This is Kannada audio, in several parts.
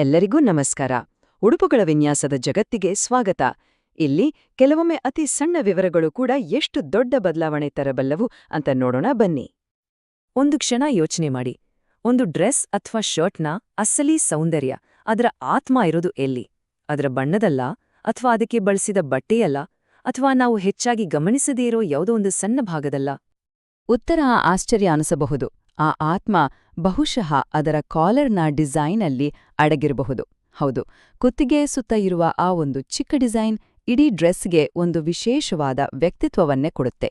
ಎಲ್ಲರಿಗೂ ನಮಸ್ಕಾರ. ಉಡುಪುಗಳ ವಿನ್ಯಾಸದ ಜಗತ್ತಿಗೆ ಸ್ವಾಗತ. ಇಲ್ಲಿ ಕೆಲವೊಮ್ಮೆ ಅತಿ ಸಣ್ಣ ವಿವರಗಳು ಕೂಡ ಎಷ್ಟು ದೊಡ್ಡ ಬದಲಾವಣೆ ತರಬಲ್ಲವು ಅಂತ ನೋಡೋಣ ಬನ್ನಿ. ಒಂದು ಕ್ಷಣ ಯೋಚನೆ ಮಾಡಿ. ಒಂದು ಡ್ರೆಸ್ ಅಥವಾ ಶರ್ಟ್ನ ಅಸಲಿ ಸೌಂದರ್ಯ, ಅದರ ಆತ್ಮ ಇರೋದು ಎಲ್ಲಿ? ಅದರ ಬಣ್ಣದಲ್ಲ ಅಥವಾ ಅದಕ್ಕೆ ಬಳಸಿದ ಬಟ್ಟೆಯಲ್ಲ ಅಥವಾ ನಾವು ಹೆಚ್ಚಾಗಿ ಗಮನಿಸದೇ ಇರೋ ಯಾವುದೋ ಒಂದು ಸಣ್ಣ ಭಾಗದಲ್ಲ? ಉತ್ತರ ಆಶ್ಚರ್ಯ ಅನಿಸಬಹುದು. ಆ ಆತ್ಮ ಬಹುಶಃ ಅದರ ಕಾಲರ್ನ ಡಿಸೈನಲ್ಲಿ ಅಡಗಿರಬಹುದು. ಹೌದು, ಕುತ್ತಿಗೆ ಸುತ್ತ ಇರುವ ಆ ಒಂದು ಚಿಕ್ಕ ಡಿಸೈನ್ ಇಡೀ ಡ್ರೆಸ್ಗೆ ಒಂದು ವಿಶೇಷವಾದ ವ್ಯಕ್ತಿತ್ವವನ್ನೇ ಕೊಡುತ್ತೆ.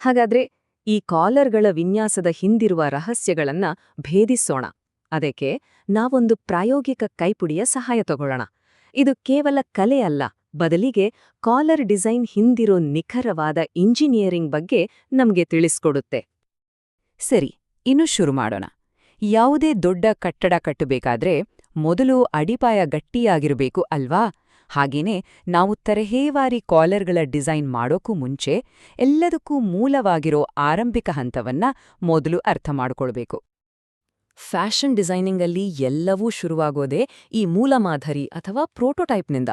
ಹಾಗಾದ್ರೆ ಈ ಕಾಲರ್ಗಳ ವಿನ್ಯಾಸದ ಹಿಂದಿರುವ ರಹಸ್ಯಗಳನ್ನ ಭೇದಿಸೋಣ. ಅದಕ್ಕೆ ನಾವೊಂದು ಪ್ರಾಯೋಗಿಕ ಕೈಪುಡಿಯ ಸಹಾಯ ತಗೊಳ್ಳೋಣ. ಇದು ಕೇವಲ ಕಲೆ ಅಲ್ಲ, ಬದಲಿಗೆ ಕಾಲರ್ ಡಿಸೈನ್ ಹಿಂದಿರೋ ನಿಖರವಾದ ಇಂಜಿನಿಯರಿಂಗ್ ಬಗ್ಗೆ ನಮ್ಗೆ ತಿಳಿಸ್ಕೊಡುತ್ತೆ. ಸರಿ ಇನ್ನು ಶುರು ಮಾಡೋಣ. ಯಾವುದೇ ದೊಡ್ಡ ಕಟ್ಟಡ ಕಟ್ಟಬೇಕಾದ್ರೆ ಮೊದಲು ಅಡಿಪಾಯ ಗಟ್ಟಿಯಾಗಿರಬೇಕು ಅಲ್ವಾ? ಹಾಗೇನೇ ನಾವು ತರಹೇವಾರಿ ಕಾಲರ್ಗಳ ಡಿಸೈನ್ ಮಾಡೋಕ್ಕೂ ಮುಂಚೆ ಎಲ್ಲದಕ್ಕೂ ಮೂಲವಾಗಿರೋ ಆರಂಭಿಕ ಹಂತವನ್ನ ಮೊದಲು ಅರ್ಥ ಮಾಡಿಕೊಳ್ಬೇಕು. ಫ್ಯಾಷನ್ ಡಿಸೈನಿಂಗಲ್ಲಿ ಎಲ್ಲವೂ ಶುರುವಾಗೋದೇ ಈ ಮೂಲಮಾದರಿ ಅಥವಾ ಪ್ರೋಟೋಟೈಪ್ನಿಂದ.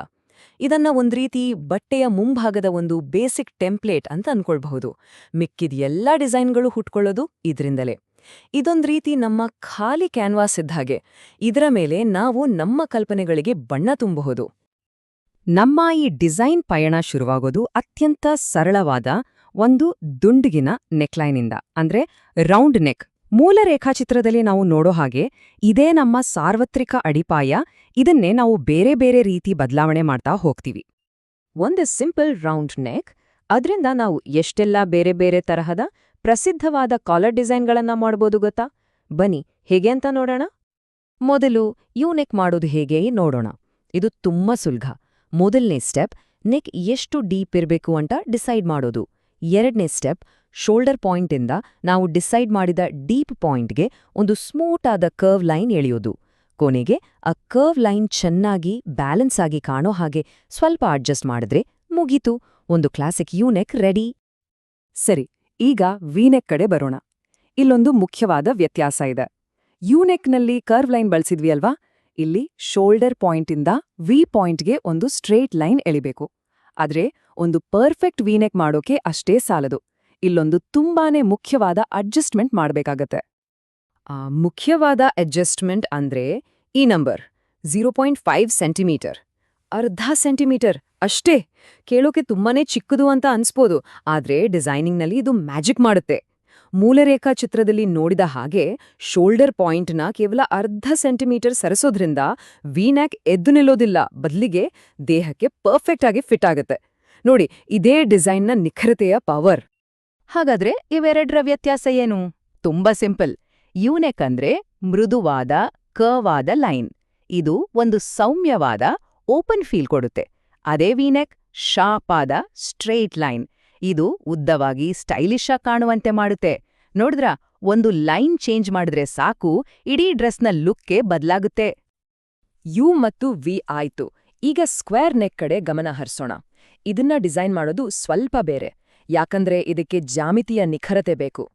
ಇದನ್ನ ಒಂದ್ ರೀತಿ ಬಟ್ಟೆಯ ಮುಂಭಾಗದ ಒಂದು ಬೇಸಿಕ್ ಟೆಂಪ್ಲೇಟ್ ಅಂತ ಅನ್ಕೊಳ್ಬಹುದು. ಮಿಕ್ಕಿದ ಎಲ್ಲಾ ಡಿಸೈನ್ಗಳು ಹುಟ್ಕೊಳ್ಳೋದು ಇದ್ರಿಂದಲೇ. ಇದೊಂದ್ ರೀತಿ ನಮ್ಮ ಖಾಲಿ ಕ್ಯಾನ್ವಾಸ್ ಇದ್ದಾಗೆ ಇದರ ಮೇಲೆ ನಾವು ನಮ್ಮ ಕಲ್ಪನೆಗಳಿಗೆ ಬಣ್ಣ ತುಂಬಬಹುದು ನಮ್ಮ ಈ ಡಿಸೈನ್ ಪಯಣ ಶುರುವಾಗೋದು ಅತ್ಯಂತ ಸರಳವಾದ ಒಂದು ದುಂಡುಗಿನ ನೆಕ್ಲೈನಿಂದ, ಅಂದ್ರೆ ರೌಂಡ್ ನೆಕ್. ಮೂಲ ರೇಖಾಚಿತ್ರದಲ್ಲಿ ನಾವು ನೋಡೋ ಹಾಗೆ ಇದೇ ನಮ್ಮ ಸಾರ್ವತ್ರಿಕ ಅಡಿಪಾಯ, ಇದನ್ನೇ ನಾವು ಬೇರೆ ಬೇರೆ ರೀತಿ ಬದಲಾವಣೆ ಮಾಡ್ತಾ ಹೋಗ್ತೀವಿ. ಒಂದು ಸಿಂಪಲ್ ರೌಂಡ್ ನೆಕ್, ಅದರಿಂದ ನಾವು ಎಷ್ಟೆಲ್ಲ ಬೇರೆ ಬೇರೆ ತರಹದ ಪ್ರಸಿದ್ಧವಾದ ಕಾಲರ್ ಡಿಸೈನ್ಗಳನ್ನ ಮಾಡ್ಬೋದು ಗೊತ್ತಾ? ಬನ್ನಿ, ಹೇಗೆ ಅಂತ ನೋಡೋಣ. ಮೊದಲು ಯೂ ನೆಕ್ ಮಾಡೋದು ಹೇಗೆ ನೋಡೋಣ. ಇದು ತುಂಬಾ ಸುಲಭ ಮೊದಲನೇ ಸ್ಟೆಪ್, ನೆಕ್ ಎಷ್ಟು ಡೀಪ್ ಇರಬೇಕು ಅಂತ ಡಿಸೈಡ್ ಮಾಡೋದು. ಎರಡನೇ ಸ್ಟೆಪ್, ಶೋಲ್ಡರ್ ಪಾಯಿಂಟಿಂದ ನಾವು ಡಿಸೈಡ್ ಮಾಡಿದ ಡೀಪ್ ಪಾಯಿಂಟ್ಗೆ ಒಂದು ಸ್ಮೂಟ್ ಆದ ಕರ್ವ್ ಲೈನ್ ಎಳೆಯೋದು. ಕೊನೆಗೆ ಆ ಕರ್ವ್ ಲೈನ್ ಚೆನ್ನಾಗಿ ಬ್ಯಾಲೆನ್ಸ್ ಆಗಿ ಕಾಣೋ ಹಾಗೆ ಸ್ವಲ್ಪ ಅಡ್ಜಸ್ಟ್ ಮಾಡಿದ್ರೆ ಮುಗೀತು. ಒಂದು ಕ್ಲಾಸಿಕ್ ಯೂನೆಕ್ ರೆಡಿ. ಸರಿ ಈಗ ವೀನೆಕ್ ಕಡೆ ಬರೋಣ. ಇಲ್ಲೊಂದು ಮುಖ್ಯವಾದ ವ್ಯತ್ಯಾಸ ಇದೆ. ಯೂನೆಕ್ನಲ್ಲಿ ಕರ್ವ್ ಲೈನ್ ಬಳಸಿದ್ವಿ ಅಲ್ವಾ ಇಲ್ಲಿ ಶೋಲ್ಡರ್ ಪಾಯಿಂಟಿಂದ ವಿ ಪಾಯಿಂಟ್ಗೆ ಒಂದು ಸ್ಟ್ರೇಟ್ ಲೈನ್ ಎಳಿಬೇಕು. ಆದ್ರೆ ಒಂದು ಪರ್ಫೆಕ್ಟ್ ವೀನೆಕ್ ಮಾಡೋಕೆ ಅಷ್ಟೇ ಸಾಲದು. ಇಲ್ಲೊಂದು ತುಂಬಾನೇ ಮುಖ್ಯವಾದ ಅಡ್ಜಸ್ಟ್ಮೆಂಟ್ ಮಾಡಬೇಕಾಗತ್ತೆ. ಮುಖ್ಯವಾದ ಅಡ್ಜಸ್ಟ್ಮೆಂಟ್ ಅಂದ್ರೆ ಈ number zero point five centimetre ಅರ್ಧ ಸೆಂಟಿಮೀಟರ್. ಅಷ್ಟೇ, ಕೇಳೋಕೆ ತುಂಬಾನೇ ಚಿಕ್ಕದು ಅಂತ ಅನ್ಸ್ಬೋದು, ಆದ್ರೆ ಡಿಸೈನಿಂಗ್ನಲ್ಲಿ ಇದು ಮ್ಯಾಜಿಕ್ ಮಾಡುತ್ತೆ. ಮೂಲರೇಖಾ ಚಿತ್ರದಲ್ಲಿ ನೋಡಿದ ಹಾಗೆ, ಶೋಲ್ಡರ್ ಪಾಯಿಂಟ್ನ ಕೇವಲ ಅರ್ಧ ಸೆಂಟಿಮೀಟರ್ ಸರಿಸೋದ್ರಿಂದ ವೀನ್ಯಾಕ್ ಎದ್ದು ನಿಲ್ಲೋದಿಲ್ಲ, ಬದಲಿಗೆ ದೇಹಕ್ಕೆ ಪರ್ಫೆಕ್ಟ್ ಆಗಿ ಫಿಟ್ ಆಗುತ್ತೆ. ನೋಡಿ, ಇದೇ ಡಿಸೈನ್ನ ನಿಖರತೆಯ ಪವರ್. ಹಾಗಾದ್ರೆ ಇವೆರಡರ ವ್ಯತ್ಯಾಸ ಏನು? ತುಂಬಾ ಸಿಂಪಲ್. ಯೂನೆಕ್ ಅಂದ್ರೆ ಮೃದುವಾದ ಕವಾದ ಲೈನ್. ಇದು ಒಂದು ಸೌಮ್ಯವಾದ ಓಪನ್ ಫೀಲ್ ಕೊಡುತ್ತೆ. ಅದೇ ವೀನೆಕ್ ಶಾರ್ಪ್ ಆದ ಸ್ಟ್ರೇಟ್ ಲೈನ್ ಇದು ಉದ್ದವಾಗಿ ಸ್ಟೈಲಿಶ್ ಆಗಿ ಕಾಣುವಂತೆ ಮಾಡುತ್ತೆ. ನೋಡಿದ್ರ, ಒಂದು ಲೈನ್ ಚೇಂಜ್ ಮಾಡಿದ್ರೆ ಸಾಕು, ಇಡೀ ಡ್ರೆಸ್ನ ಲುಕ್ಗೆ ಬದಲಾಗುತ್ತೆ. ಯು ಮತ್ತು ವಿ ಆಯ್ತು. ಈಗ ಸ್ಕ್ವೇರ್ ನೆಕ್ ಕಡೆ ಗಮನ ಹರಿಸೋಣ. ಇದನ್ನ ಡಿಸೈನ್ ಮಾಡೋದು ಸ್ವಲ್ಪ ಬೇರೆ. ಯಾಕಂದ್ರೆ ಇದಕ್ಕೆ ಜಾಮಿತಿಯ ನಿಖರತೆ ಬೇಕು.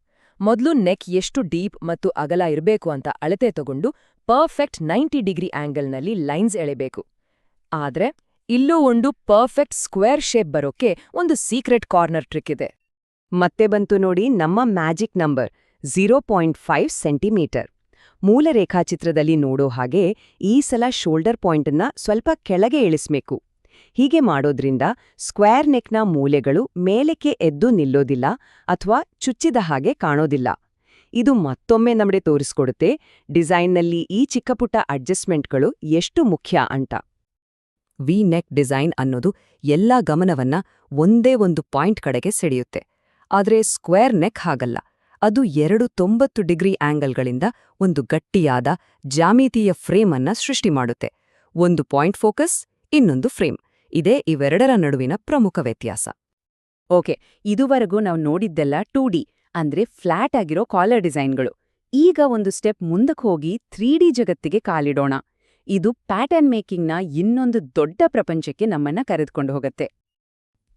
ಮೊದಲು ನೆಕ್ ಎಷ್ಟು ಡೀಪ್ ಮತ್ತು ಅಗಲ ಇರಬೇಕು ಅಂತ ಅಳತೆ ತಗೊಂಡು ಪರ್ಫೆಕ್ಟ್ ನೈಂಟಿ ಡಿಗ್ರಿ ಆಂಗಲ್ನಲ್ಲಿ ಲೈನ್ಸ್ ಎಳೆಬೇಕು. ಆದ್ರೆ ಇಲ್ಲೂ ಒಂದು ಪರ್ಫೆಕ್ಟ್ ಸ್ಕ್ವೇರ್ ಶೇಪ್ ಬರೋಕೆ ಒಂದು ಸೀಕ್ರೆಟ್ ಕಾರ್ನರ್ ಟ್ರಿಕ್ ಇದೆ. ಮತ್ತೆ ಬಂತು ನೋಡಿ ನಮ್ಮ magic number zero point five centimetre. ಮೂಲ ರೇಖಾಚಿತ್ರದಲ್ಲಿ ನೋಡೋ ಹಾಗೆ ಈ ಸಲ ಶೋಲ್ಡರ್ ಪಾಯಿಂಟನ್ನ ಸ್ವಲ್ಪ ಕೆಳಗೆ ಇಳಿಸ್ಬೇಕು. ಹೀಗೆ ಮಾಡೋದ್ರಿಂದ ಸ್ಕ್ವೇರ್ ನೆಕ್ನ ಮೂಲೆಗಳು ಮೇಲಕ್ಕೆ ಎದ್ದು ನಿಲ್ಲೋದಿಲ್ಲ ಅಥವಾ ಚುಚ್ಚಿದ ಹಾಗೆ ಕಾಣೋದಿಲ್ಲ. ಇದು ಮತ್ತೊಮ್ಮೆ ನಮಗೆ ತೋರಿಸ್ಕೊಡುತ್ತೆ ಡಿಸೈನ್ನಲ್ಲಿ ಈ ಚಿಕ್ಕಪುಟ್ಟ ಅಡ್ಜಸ್ಟ್ಮೆಂಟ್ಗಳು ಎಷ್ಟು ಮುಖ್ಯ ಅಂತ. ವಿ ನೆಕ್ ಡಿಸೈನ್ ಅನ್ನೋದು ಎಲ್ಲಾ ಗಮನವನ್ನ ಒಂದೇ ಒಂದು ಪಾಯಿಂಟ್ ಕಡೆಗೆ ಸೆಳೆಯುತ್ತೆ. ಆದರೆ ಸ್ಕ್ವೇರ್ ನೆಕ್ ಹಾಗಲ್ಲ. ಅದು ಎರಡು ತೊಂಬತ್ತು ಡಿಗ್ರಿ ಆಂಗಲ್ಗಳಿಂದ ಒಂದು ಗಟ್ಟಿಯಾದ ಜಾಮಿತೀಯ ಫ್ರೇಮ್ ಅನ್ನ ಸೃಷ್ಟಿ ಮಾಡುತ್ತೆ. ಒಂದು ಪಾಯಿಂಟ್ ಫೋಕಸ್, ಇನ್ನೊಂದು ಫ್ರೇಮ್. ಇದೇ ಇವೆರಡರ ನಡುವಿನ ಪ್ರಮುಖ ವ್ಯತ್ಯಾಸ. ಓಕೆ, ಇದುವರೆಗೂ ನಾವು ನೋಡಿದ್ದೆಲ್ಲ ಟೂ ಡಿ, ಅಂದ್ರೆ ಫ್ಲಾಟ್ ಆಗಿರೋ ಕಾಲರ್ ಡಿಸೈನ್ಗಳು. ಈಗ ಒಂದು ಸ್ಟೆಪ್ ಮುಂದಕ್ಕೆ ಹೋಗಿ ತ್ರೀ ಜಗತ್ತಿಗೆ ಕಾಲಿಡೋಣ. ಇದು ಪ್ಯಾಟರ್ನ್ ಮೇಕಿಂಗ್ನ ಇನ್ನೊಂದು ದೊಡ್ಡ ಪ್ರಪಂಚಕ್ಕೆ ನಮ್ಮನ್ನ ಕರೆದುಕೊಂಡು ಹೋಗುತ್ತೆ.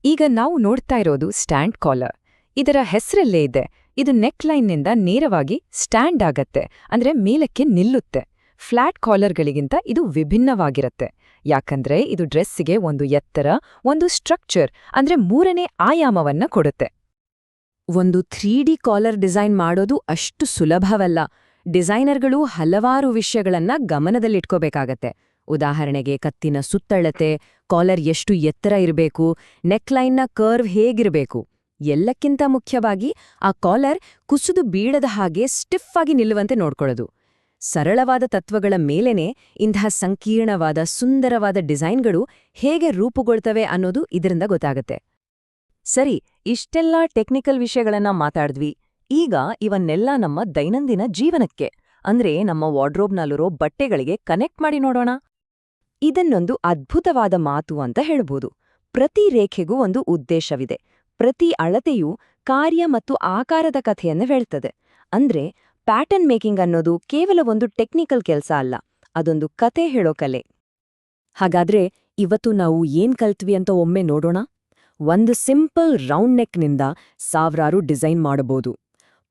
ಈಗ ನಾವು ನೋಡ್ತಾ ಇರೋದು ಸ್ಟ್ಯಾಂಡ್ ಕಾಲರ್ ಇದರ ಹೆಸರಲ್ಲೇ ಇದೆ. ಇದು ನೆಕ್ ಲೈನ್ನಿಂದ ನೇರವಾಗಿ ಸ್ಟ್ಯಾಂಡ್ ಆಗತ್ತೆ. ಅಂದ್ರೆ ಮೇಲಕ್ಕೆ ನಿಲ್ಲುತ್ತೆ. ಫ್ಲಾಟ್ ಕಾಲರ್ಗಳಿಗಿಂತ ಇದು ವಿಭಿನ್ನವಾಗಿರುತ್ತೆ. ಯಾಕಂದ್ರೆ ಇದು ಡ್ರೆಸ್ಸಿಗೆ ಒಂದು ಎತ್ತರ, ಒಂದು ಸ್ಟ್ರಕ್ಚರ್ ಅಂದ್ರೆ ಮೂರನೇ ಆಯಾಮವನ್ನ ಕೊಡುತ್ತೆ. ಒಂದು ಥ್ರೀ ಡಿ ಕಾಲರ್ ಡಿಸೈನ್ ಮಾಡೋದು ಅಷ್ಟು ಸುಲಭವಲ್ಲ. ಡಿಸೈನರ್ಗಳು ಹಲವಾರು ವಿಷಯಗಳನ್ನ ಗಮನದಲ್ಲಿಟ್ಕೋಬೇಕಾಗತ್ತೆ. ಉದಾಹರಣೆಗೆ ಕತ್ತಿನ ಸುತ್ತಳತೆ, ಕಾಲರ್ ಎಷ್ಟು ಎತ್ತರ ಇರಬೇಕು, ನೆಕ್ಲೈನ್ನ ಕರ್ವ್ ಹೇಗಿರಬೇಕು, ಎಲ್ಲಕ್ಕಿಂತ ಮುಖ್ಯವಾಗಿ ಆ ಕಾಲರ್ ಕುಸಿದು ಬೀಳದ ಹಾಗೆ ಸ್ಟಿಫ್ ಆಗಿ ನಿಲ್ಲುವಂತೆ ನೋಡ್ಕೊಳ್ಳೋದು. ಸರಳವಾದ ತತ್ವಗಳ ಮೇಲೇನೆ ಇಂತಹ ಸಂಕೀರ್ಣವಾದ ಸುಂದರವಾದ ಡಿಸೈನ್ಗಳು ಹೇಗೆ ರೂಪುಗೊಳ್ತವೆ ಅನ್ನೋದು ಇದರಿಂದ ಗೊತ್ತಾಗತ್ತೆ. ಸರಿ, ಇಷ್ಟೆಲ್ಲ ಟೆಕ್ನಿಕಲ್ ವಿಷಯಗಳನ್ನ ಮಾತಾಡಿದ್ವಿ. ಈಗ ಇವನ್ನೆಲ್ಲ ನಮ್ಮ ದೈನಂದಿನ ಜೀವನಕ್ಕೆ, ಅಂದ್ರೆ ನಮ್ಮ ವಾರ್ಡ್ರೋಬ್ನಲ್ಲಿರೋ ಬಟ್ಟೆಗಳಿಗೆ ಕನೆಕ್ಟ್ ಮಾಡಿ ನೋಡೋಣ. ಇದನ್ನೊಂದು ಅದ್ಭುತವಾದ ಮಾತು ಅಂತ ಹೇಳ್ಬೋದು. ಪ್ರತಿ ರೇಖೆಗೂ ಒಂದು ಉದ್ದೇಶವಿದೆ. ಪ್ರತಿ ಅಳತೆಯೂ ಕಾರ್ಯ ಮತ್ತು ಆಕಾರದ ಕಥೆಯನ್ನು ಹೇಳ್ತದೆ. ಅಂದ್ರೆ ಪ್ಯಾಟರ್ನ್ ಮೇಕಿಂಗ್ ಅನ್ನೋದು ಕೇವಲ ಒಂದು ಟೆಕ್ನಿಕಲ್ ಕೆಲಸ ಅಲ್ಲ, ಅದೊಂದು ಕತೆ ಹೇಳೋ ಕಲೆ. ಹಾಗಾದ್ರೆ ಇವತ್ತು ನಾವು ಏನ್ ಕಲ್ತ್ವಿ ಅಂತ ಒಮ್ಮೆ ನೋಡೋಣ? ಒಂದು ಸಿಂಪಲ್ ರೌಂಡ್ ನೆಕ್ನಿಂದ ಸಾವಿರಾರು ಡಿಸೈನ್ ಮಾಡಬಹುದು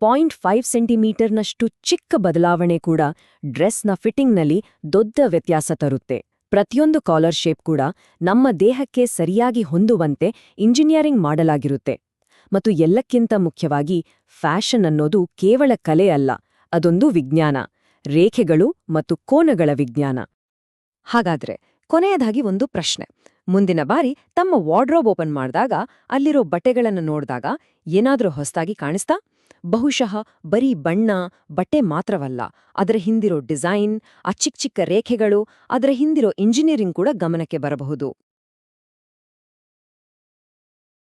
ಪಾಯಿಂಟ್ ಫೈವ್ ಸೆಂಟಿಮೀಟರ್ನಷ್ಟು ಚಿಕ್ಕ ಬದಲಾವಣೆ ಕೂಡ ಡ್ರೆಸ್ನ ಫಿಟ್ಟಿಂಗ್ನಲ್ಲಿ ದೊಡ್ಡ ವ್ಯತ್ಯಾಸ ತರುತ್ತೆ. ಪ್ರತಿಯೊಂದು ಕಾಲರ್ ಶೇಪ್ ಕೂಡ ನಮ್ಮ ದೇಹಕ್ಕೆ ಸರಿಯಾಗಿ ಹೊಂದುವಂತೆ ಇಂಜಿನಿಯರಿಂಗ್ ಮಾಡಲಾಗಿರುತ್ತೆ. ಮತ್ತು ಎಲ್ಲಕ್ಕಿಂತ ಮುಖ್ಯವಾಗಿ ಫ್ಯಾಷನ್ ಅನ್ನೋದು ಕೇವಲ ಕಲೆ ಅಲ್ಲ, ಅದೊಂದು ವಿಜ್ಞಾನ, ರೇಖೆಗಳು ಮತ್ತು ಕೋನಗಳ ವಿಜ್ಞಾನ. ಹಾಗಾದ್ರೆ ಕೊನೆಯದಾಗಿ ಒಂದು ಪ್ರಶ್ನೆ. ಮುಂದಿನ ಬಾರಿ ತಮ್ಮ ವಾರ್ಡ್ರೋಬ್ ಓಪನ್ ಮಾಡಿದಾಗ ಅಲ್ಲಿರೋ ಬಟ್ಟೆಗಳನ್ನು ನೋಡಿದಾಗ ಏನಾದರೂ ಹೊಸದಾಗಿ ಕಾಣಿಸ್ತಾ? ಬಹುಶಃ ಬರೀ ಬಣ್ಣ, ಬಟ್ಟೆ ಮಾತ್ರವಲ್ಲ, ಅದರ ಹಿಂದಿರೋ ಡಿಸೈನ್, ಆ ಚಿಕ್ಕ ಚಿಕ್ಕ ರೇಖೆಗಳು, ಅದರ ಹಿಂದಿರೋ ಇಂಜಿನಿಯರಿಂಗ್ ಕೂಡ ಗಮನಕ್ಕೆ ಬರಬಹುದು.